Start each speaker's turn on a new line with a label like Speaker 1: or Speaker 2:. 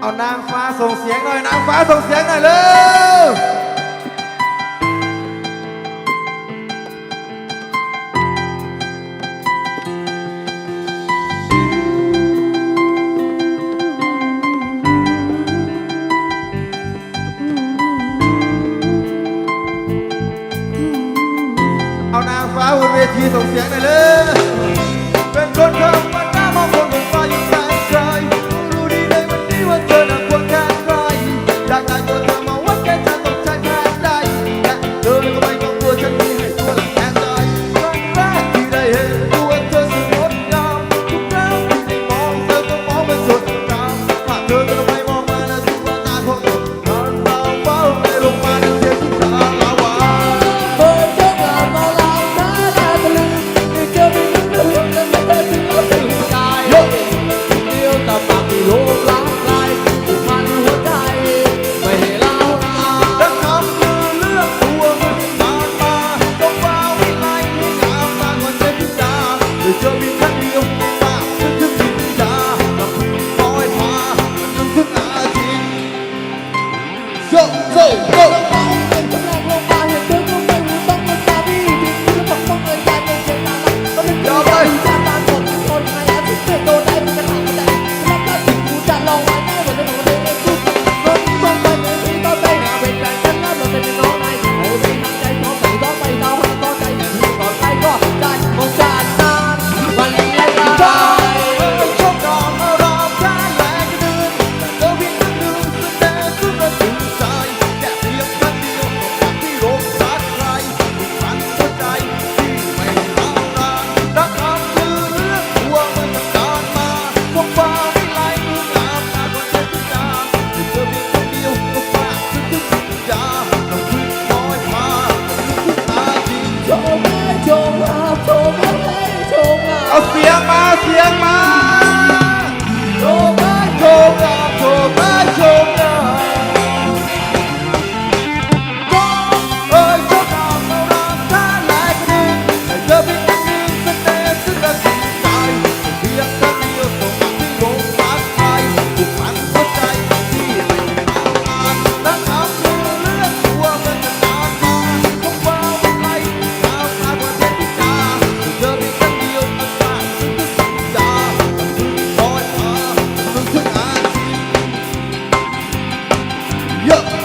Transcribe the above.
Speaker 1: เอานางฟ้าส่งเสียงหน่อยนางฟ้าส่งเสียงหน่อยเลยเอานางฟ้าบนเวทีส่งเสียงหน่อยเลยเป็นคนเข
Speaker 2: 走走走。 โชว์มา
Speaker 1: โช
Speaker 2: ว์มาให้โชว์มา
Speaker 1: เอาเสียงมาเสียงมา 야!